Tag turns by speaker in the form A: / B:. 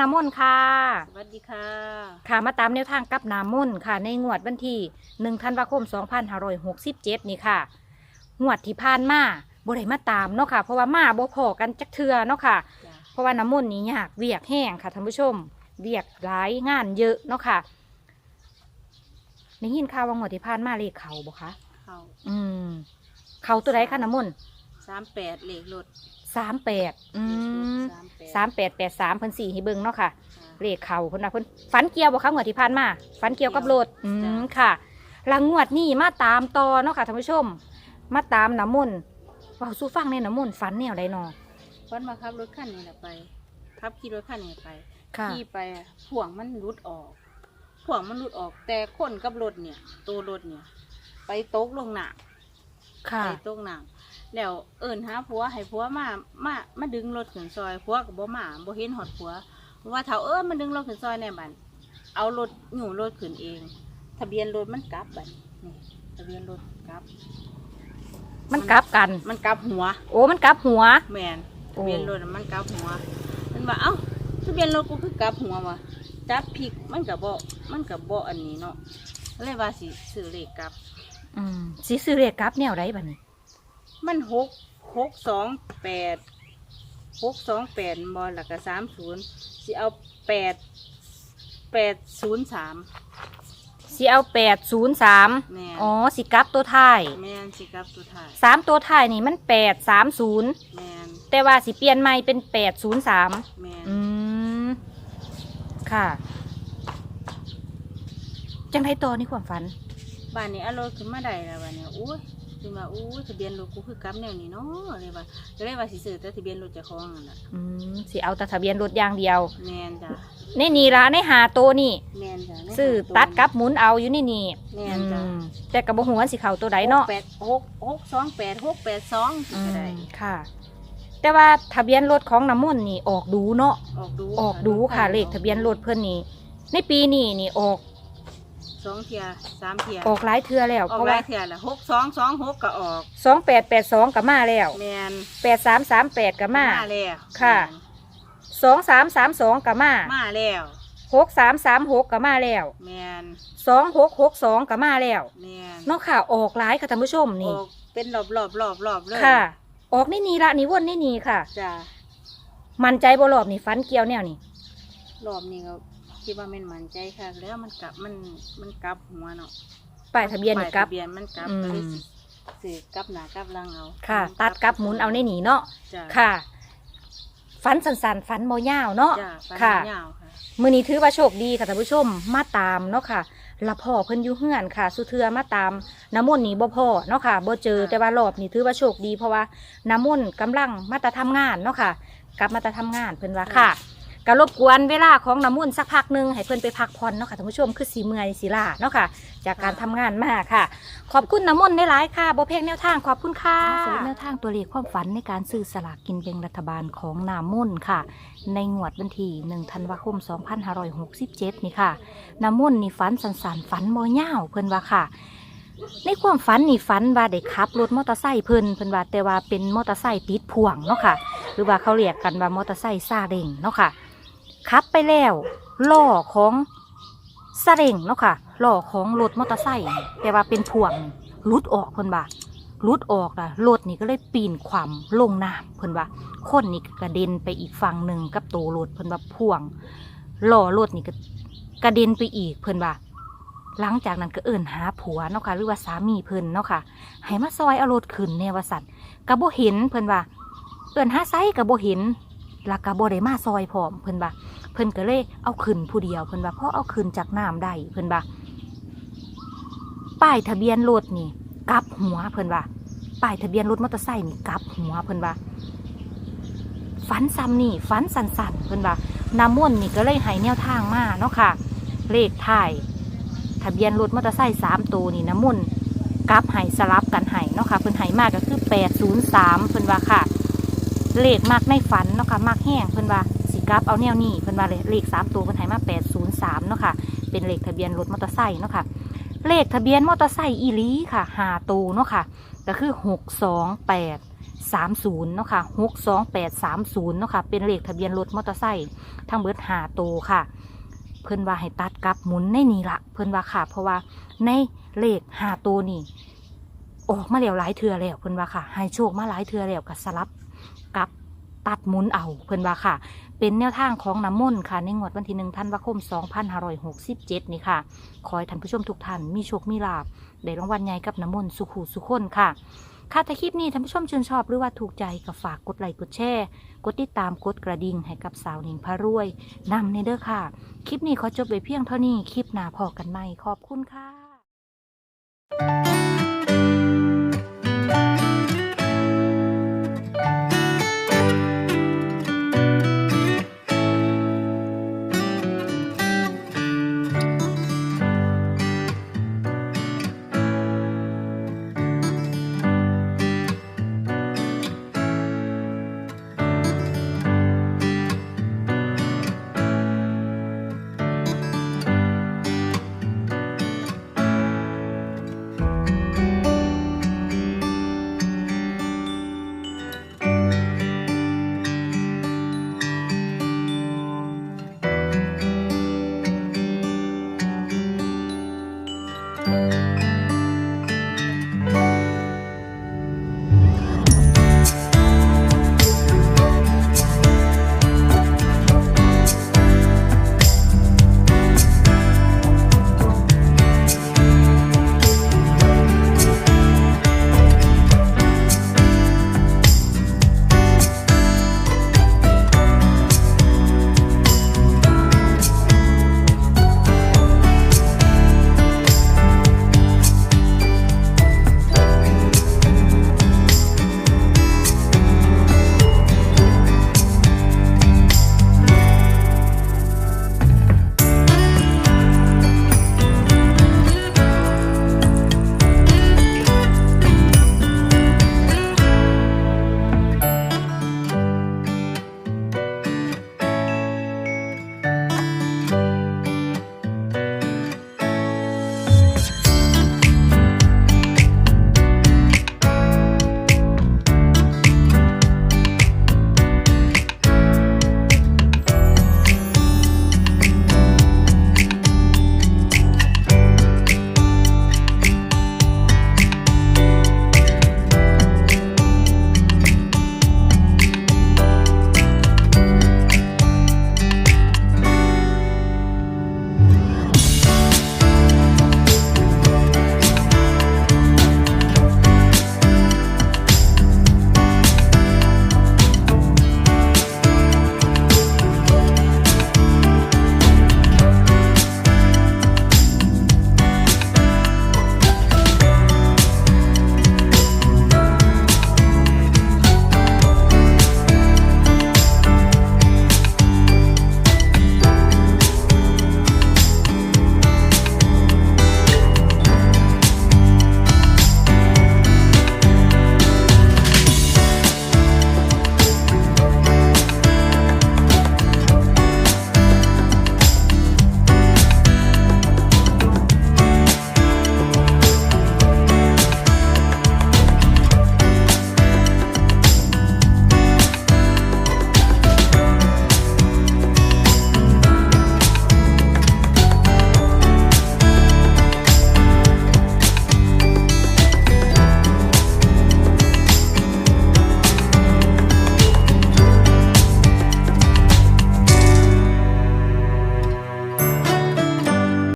A: น้ำมนต์ค่ะ
B: สวัสดีค่ะ
A: ค่ะมาตามแนวทางกับน้ำมนต์ค่ะ ในงวดวันที่1ธันวาคม2567 นี่ค่ะ งวดที่ผ่านมาบ่ได้มาตามเนาะค่ะ เพราะว่ามาบ่พอกันจักเทือเนาะค่ะ
B: จ้ะ
A: เพราะว่าน้ำมนต์นี่ยากเวียกแห้งค่ะท่านผู้ชม เวียกหลายงานเยอะเนาะค่ะได้ยินข่าวว่างวดที่ผ่านมาเลขเขาบ่คะ
B: เข้า
A: อืม เขาตัวใดคะน้ำมนต์
B: สามแปดเลขรถ
A: สามแปดอืม
B: สามแปด
A: สามแปดแปดสามเพิ่นสี่ให้เบิ่งเนาะค่ะ
B: ค่ะ
A: เลขเขาเพิ่นว่าเพิ่นฝันเกี่ยวบ่คะงวดที่ผ่านมาฝันเกี่ยวกับรถอื
B: จ้ะ
A: มค่ะหลังงวดนี้มาตามต่อเนาะค่ะท่านผู้ชม มาตามน้ำมนต์เว้าสู้ฟังในน้ำมนต์ฝันแนวใดเนาะ
B: วันมาขับรถคันนี้แหละไปขับขี่รถคันนี้ไป
A: ค่ะ
B: ขี่ไปอะพ่วงมันรุดออกพ่วงมันรุดออก แต่คนกับรถเนี่ย ตัวรถเนี่ย ไปตกลงหนัก
A: ค่ะ
B: ไปตกหนัก แล้วเอิญหาผัวให้ผัวมามามาดึงรถขึ้นซอยผัวกับบ่มาบ่เห็นหอดผัว ว่าเถาเออมันดึงรถขึ้นซอยแน่บันเอารถหนูรถขึ้นเอง ทะเบียนรถมันกลับบันนี่ทะเบียนรถกลับ
A: มันกลับกัน
B: มันกลับหัว
A: โอ้มันกลับหัว
B: แมน
A: โอ้
B: ทะเบียนรถน่ะมันกลับหัวมันว่าเอ้าทะเบียนรถกูคือกลับหัววะจับผิดมันกับบ่มันกับบ่อันนี้เนาะเลยว่าสิซื้อเลขกลับ
A: อืมสิซื้อเลขกลับแนวใดบัดนี้
B: มันหกหกสองแปดหกสองแปดบอลหลักกับสามศูนย์สิเอาแปดแปดศูนย์สาม
A: สิเอาแปดศูนย์สาม
B: แม่น
A: อ๋อสิกลับตัวท้าย
B: แม่นสิกลับตัวท้าย
A: สามตัวท้ายนี่มันแปดสามศูนย์
B: แม่น
A: แต่ว่าสิเปลี่ยนใหม่เป็นแปดศูนย์สาม
B: แม่น
A: อืมค่ะ จังไดต่อนี่ความฝัน
B: บ้านนี้เอารถขึ้นมาได้แล้วบ้านนี้อุ้ย คือว่าอุ้ยทะเบียนรถกูคือกลับแนวนี้เนาะเลยว่าก็เลยว่าสิซื้อแต่ทะเบียนรถเจ้าของนั่นแหละ
A: อืมสิเอาแต่ทะเบียนรถอย่างเดียว
B: แม่นจ้ะ
A: ในนี่ละในหาตัวนี่
B: แม่นจ้ะใน
A: ซื้อ
B: หา
A: ตัดกับหมุนเอาอยู่ในนี่
B: แม่นจ้ะ
A: อืมแต่กระบหัวาสิเขาตัวใดเนาะ
B: หกแปดหกหกสองแปดหกแปดสอง
A: อื
B: ก็
A: ม
B: ได้
A: ค่ะ แต่ว่าทะเบียนรถของน้ำมนต์นี่ออกดูเนาะ
B: ออกดู
A: ออกดูค่ะเลขทะเบียนรถเพื่อนนี่ในปีนี้นี่ออก
B: สองเทียสามเทีย
A: ออกหลายเทือแล้ว
B: อ
A: เพ
B: อก
A: ราะ
B: หลา
A: ว่าย
B: เทียละหกสองสองหกก็ออก
A: สองแปดแปดสองกับมาแล้ว
B: แมน
A: แปดสามสามแปดกับมา
B: แล้ว
A: ค่ะ สองสามสามสองกับมา
B: มาแล้ว
A: หกสามสามหกกับมาแล้ว
B: แมน
A: สองหกหกสองกับมาแล้ว
B: แมน
A: เนาะค่ะออกหลายค่ะท่านผู้ชม
B: อ
A: นี่
B: อกเป็นรอบรอบรอบรอบเลย
A: ค่ะ ออกนี่นี่ละนี่วนนี่นี่ค่ะ
B: จ้ะ
A: มันใจบ่รอบนี่ฟันเกี่ยวแนวนี่
B: รอบนี้ก็ คิดว่าแมันมันใจค่ะ แล้วมันกลับมันมันกลับหัวเนาะ
A: ป้ายทะเบียนนี่กลับ
B: ป้ายทะเบียนมันกลับ
A: อืม
B: ก็เลยสิสื่อกลับหน้ากลับหลังเอา
A: ค่ะ ตัดกลับหมุนเอาในนี่เนาะ
B: จ้ะ
A: ค่ะฟันสันๆฟันบ่ยาวเนาะ
B: จ้ะฟัน
A: ค่ะ
B: ยาวค่ะ
A: มือนี้ถือว่าโชคดีค่ะท่านผู้ชมมาตามเนาะค่ะละพ่อเพิ่นอยู่เฮือนค่ะ สุเทือมาตามน้ำมนต์นี่บ่พ่อเนาะค่ะบ่เจอ
B: ค่ะ
A: แต่ว่ารอบนี้ถือว่าโชคดีเพราะว่าน้ำมนต์กำลังมาแตาทำงานเนาะค่ะ กลับมาแตาทำงานเพิ่นว่าค่ะ ก็รบกวนเวลาของน้ำมนต์สักพักหนึงให้เพิ่อนไปพักผ่อนเนาะค่ะท่านผู้ชมคือสีเมื่อยสีลาเนาะค่ะ จากการทำงานมากค่ะ ขอบคุณน้ำมนต์ได้หลายค่ะบ่เพียงแนวทางขอบคุณค่ะสรุปแนวทางตัวเลขความฝันในการซื้อสลากกินแบ่งรัฐบาลของน้ำมนต์ค่ะ ในงวดวันที่1ธันวาคม 2567 นี่ค่ะน้ำมนต์นี่ฝันสันสันฝันบ่ยาวเพิ่อนว่าค่ะในความฝันนี่ฝันว่าได้ขับรถมอเตอร์ไซค์เพิ่นเพิ่นว่าแต่ว่าเป็นมอเตอร์ไซค์ติดพ่วงเนาะค่ะ หรือว่าเขาเรียกกันว่ามอเตอร์ไซค์ซาเร่งเนาะค่ะ ขับไปแล้วล้อของซาเร่งเนาะค่ะล้อของรถมอเตอร์ไซค์แต่ว่าเป็นพ่วงลุดออกเพิ่นว่าลุดออกล่ะรถนี่ก็เลยปีนขวำลงน้ำเพิ่นว่าคนนี่กระเด็นไปอีกฝั่งหนึ่งกับตัวรถเพิ่นว่าพ่วงล้อรถนี่ก็กระเด็นไปอีกเพิ่นว่าหลังจากนั้นก็เอิ่นหาผัวเนาะค่ะหรือว่าสามีเพิ่นเนาะค่ะให้มาซอยเอารถขึ้นแนวสัตว์กะบ่เห็นเพิ่นว่าเอิ่นหาไซกะบ่เห็น แล้วก็บ่ได้มาซอยพร้อมเพิ่นว่าเพิ่นก็เลยเอาขึ้นผู้เดียวเพิ่นว่าเพราะเอาขึ้นจากน้ำได้เพิ่นว่าป้ายทะเบียนรถนี่กลับหัวเพิ่นว่าป้ายทะเบียนรถมอเตอร์ไซค์นี่กลับหัวเพิ่นว่าฝันซ้ำนี่ฝันสันๆเพิ่นว่าน้ำมนนี่ก็เลยให้แนวทางมาเนาะค่ะ เลขท้ายทะเบียนรถมอเตอร์ไซค์สามตัวนี่น้ำมนกลับให้สลับกันให้เนาะค่ะเพิ่นให้มากก็คือแปดศูนย์สามเพิ่นว่าค่ะ เลขมากในฝันเนาะค่ะมากแห้งเพิ่นว่าสิกลับเอาแนวนี้เพิ่นว่าเลขสามตัวเพิ่นให้มาแปดศูนย์สามเนาะค่ะเป็นเลขทะเบียนรถมอเตอร์ไซค์เนาะค่ะเลขทะเบียนมอเตอร์ไซค์อีลีค่ะหาตูเนาะค่ะก็คือหกสองแปด30เนาะค่ะ62830เนาะค่ะเป็นเลขทะเบียนรถมอเตอร์ไซค์ทั้งเบิดหาโตวค่ะ เพิ่นว่าให้ตัดกลับหมุนในนี่ละเพิ่นว่าค่ะ เพราะว่าในเลขหาโตวนี่ออกมาแล้วหลายเทื่อแล้วเพิ่นว่าค่ะ ให้โชคมาหลายเทื่อแล้วก็สลับ กับตัดหมุนเอาเพิ่อนว่าค่ะ เป็นแนวทางของน้ำมนต์ค่ะ ในงวดวันที่หนึ่งธันวาคม 2567 นี่ค่ะ ขอให้ท่านผู้ชมทุกท่านมีโชคมีลาบได้รางวัลใหญ่กับน้ำมนต์สุขูสุขคนค่ะ ค่ะถ้าคลิปนี้ท่านผู้ชมชื่นชอบหรือว่าถูกใจก็ฝากกดไลค์กดแชร์กดติดตามกดกระดิ่งให้กับสาวหนิงพารวยนำในเด้อค่ะ คลิปนี้ขอจบไปเพียงเท่านี้คลิปหน้าพอกันใหม่ขอบคุณค่ะ